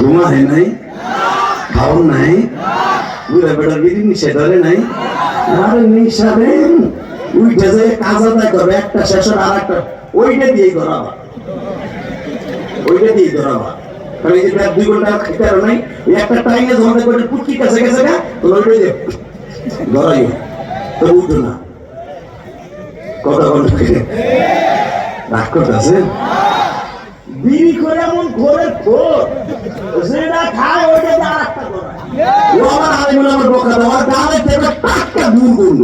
ঘুমায় নাই খাওন নাই, বুড়া বেড়া বিড়ি নিষে ধরে নাই। আরে নিশা দেন উইটা যে কাজ আদায় করবে, একটা শেষের আর একটা ওইটা দিয়েই ধরাবা। ওইটা দিয়েই ধরাবা। কারণ এই যে দুই ঘণ্টা খেতে নাই একটা টাইমে ধরতে করে পুটকি কাছে গেছে গা তো ওইটাই যে ধরাই তো উঠো না। কথা বলতে করতেছে? বিড়ি করে এমন করে খোর যেটা খায় দিয়ে আর একটা করা ও আমার বকা দেওয়া গালে থেকে টাটকা দূর করল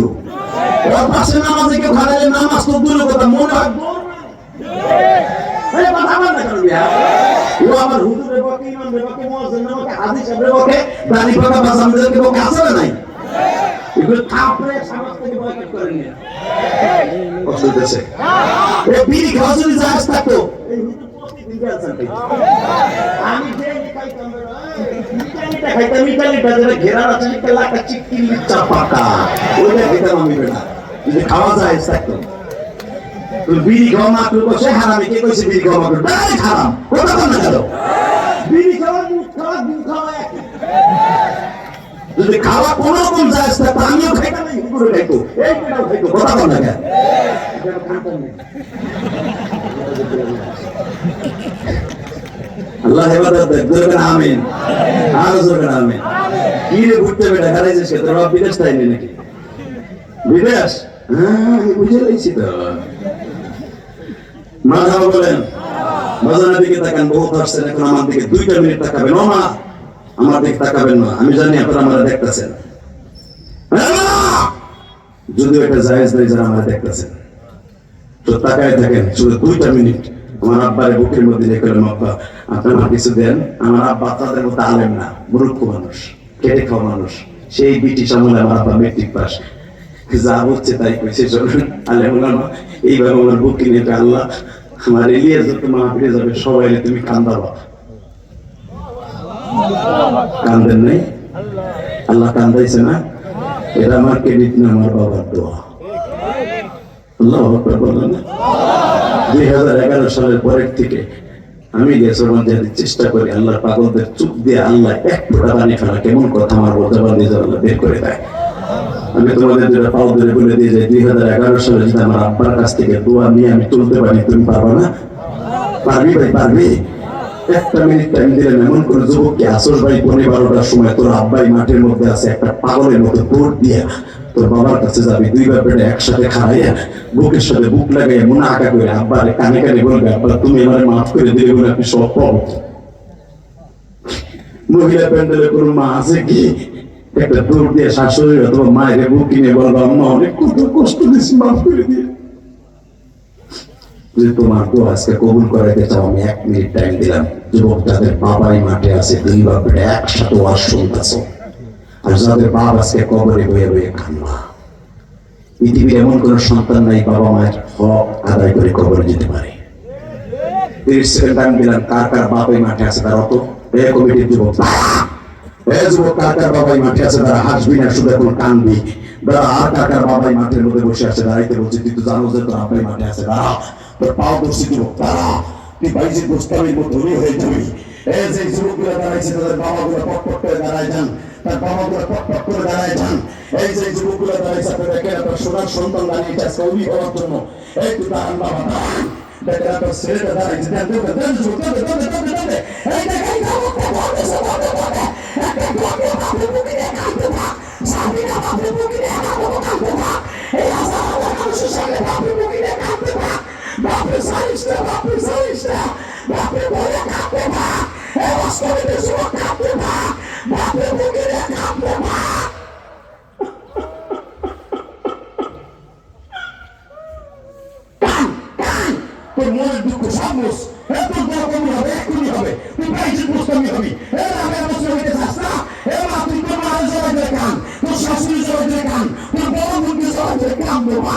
ওর পাশে নামাজে কেউ খারাইলে নামাজ তো দূরের কথা মনে হয় দৌড় মারে। এই কথা বল না কেন ও আমার হুজুরের বকে, ইমামের বকে, মুয়াজ্জিনের বকে, হাদিসের বকে, দাড়ি পাকা বাজানদেরকে বকে আছে না নাই? এগুলো থাপড়ে সমাজ থেকে বয়কট করে নিয়ে। কষ্ট হইতেছে। বিড়ি খাওয়া যদি জায়েজ থাকতো, আমি খাইতাম রে, মিঠাইটা খাইতাম, মিঠাইটা যেটা ঘেরার আছে, একটা লাকা চিক্কি লিচ্চা পাকা। ওইটা খাইতাম আমি বেটা। যদি খাওয়া জায়েজ থাকতো। তো বিড়ি খাওয়া মাত্র বসে হারামি কে কইছে বিড়ি খাওয়া মাত্র ডাইরেক্ট হারাম যায় আমিও খাইতাম। আল্লাহ হেফাজত করে আমিন। আরও জোরে আমিন। কি রে ঘুরতে বেটা খারাই যে তোর বাপ বিদেশ তাইনি নাকি? বিদেশ? হ্যাঁ বুঝে লাইছি তো। মাধব বলেন বাজারের দিকে তাকান বহুত আসছেন, এখন আমার দিকে দুইটা মিনিট তাকাবেন। ও মা, আমার দিকে তাকাবেন না, আমি জানি আপনারা আমার দেখতেছেন। যদিও এটা জায়েজ নেই যারা আমার দেখতেছেন। তো তাকায় থাকেন শুধু দুইটা মিনিট। আমার আব্বার বুকের মধ্যে রেখে আব্বা আপনি আমার কিছু দেন। আমার আব্বা তাদের মধ্যে আলেম না, মূর্খ মানুষ কেটে খাওয়া মানুষ। সেই ব্রিটিশ আমলে আমার আব্বা মেট্রিক পাস যা হচ্ছে তাই কইছে আলেম ওলামা। এইভাবে আমার বুক কিনে আল্লাহ। আমার এলিয়া যত মাহফিলে যাবে, সবাই তুমি কান্দাবা। কান্দেন নাই? আল্লাহ কান্দাইছে না? এটা আমার ক্রেডিট না, আমার বাবার দোয়া। আল্লাহ বললেন, দুই হাজার এগারো সালের পরের থেকে আমি গ্যাসের মধ্যে চেষ্টা করি আল্লাহ পাগলদের চুপ দিয়ে আল্লাহ এক ফোটা পানি ফেলা কেমন কথা আমার বলতে পারি যে আল্লাহ বের করে দেয়। আমি তোমাদের যেটা পাও ধরে বলে দিয়ে যাই দুই হাজার এগারো সালে যদি আমার আব্বার কাছ থেকে দোয়া নিয়ে আমি তুলতে পারি, তুমি পারবে না? পারবি ভাই, পারবি? একটা মিনিট টাইম দিলেন এমন কোন যুবককে আসর ভাই বারোটার সময় তোর আব্বাই মাঠের মধ্যে আছে, একটা পাগলের মতো তোর বাবার কাছে যাবি, দুই ব্যাপারে একসাথে বুকের সাথে বুক মনে আঁকা করে আব্বারে কানে কানে বলবে, আব্বা, তুমি মাফ করে দিলে বলে আপনি সব পাবো মহিলা কোনো মা আছে কি? একটা দৌড় দিয়ে শাশুড়ি অথবা মায়ের বুক কিনে বলব অনেক কত কষ্ট দিয়েছি, মাফ করে দিয়ে যে তোমার তো আজকে কবুল করাইতে চাও, আমি এক মিনিট টাইম দিলাম। যুবক, যাদের বাবাই মাঠে আছে, দুই বাপের একসাথে ওয়াজ শুনতেছ আর যাদের বাপ আজকে কবরে বয়ে বয়ে কান্না। পৃথিবীর এমন কোন সন্তান নাই, বাবা মায়ের হক আদায় করে কবরে যেতে পারে। তিরিশ সেকেন্ড টাইম দিলাম, কার কার বাবাই মাঠে আছে তারা অত? এ কমিটির যুবক এ যুবক, কার কার বাবাই মাঠে আছে তারা হাসবি না, শুধু এখন কানবি। আর কার কার বাবাই মাঠের মধ্যে বসে আছে? দাঁড়াইতে বলছে, তুই তো জানো যে তোর আব্বাই মাঠে আছে দাঁড়া তোর পাও যুবক দাঁড়া, তুই বাইজির গোস্তামির মতো ধনী হয়ে যাবি। এই যে যুবকগুলো দাঁড়াইছে, তাদের বাবাগুলো পট পট করে দাঁড়ায় যান। তার বাবাগুলো পট পট করে দাঁড়ায় যান। এই যে যুবকগুলো দাঁড়াইছে আপনি দেখেন আপনার সোনার সন্তান দাঁড়িয়েছে আজকে উনি হওয়ার জন্য। এই তুই দাঁড়ান বাবা দাঁড়ান দেখেন আপনার ছেলেটা দাঁড়াইছে। দেন দেন দেন যুবক, দেন দেন দেন দেন এই দেখেন একটা বাপের বলে কাঁদতে থাক এই অষ্টমীতে যুবক কাঁদতে থাক বাপের বুকে দিয়ে কাঁদতে থাক তোর মনের দুঃখ সামস এ তোর বড় কমি হবে এক্ষুনি হবে তুই বাইশের গোস্বামী হবি এ রামের বছর হইতে চাস না এ মা তুই তোর মায়ের জবাই দিয়ে কান তোর শাশুড়ি জবাই দিয়ে কান তোর বড় বোনকে জবাই দিয়ে কান বাবা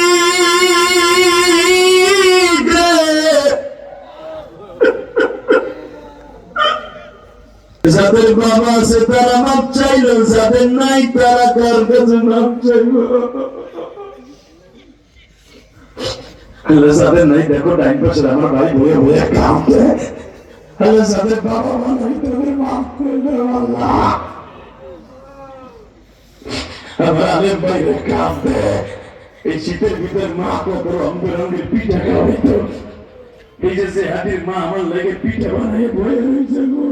যাদের বাবা আছে তারা মাপ চাইল, যাদের নাই তারা কার কাছে মাপ চাইল। যাদের নাই, দেখো, টাইম পাশে আমার ভাই বয়ে বয়ে কাঁদতে আল্লাহ যাদের বাবা মা নাই তাদের মাপ করে আল্লাহ। আমার আলেম ভাইরে কাঁদতে এই শীতের ভিতর মা কত রং বেরঙের পিঠা খাওয়াইতো। এই যে যে হাতির মা, আমার লেগে পিঠা বানাই বয়ে রয়েছে গো।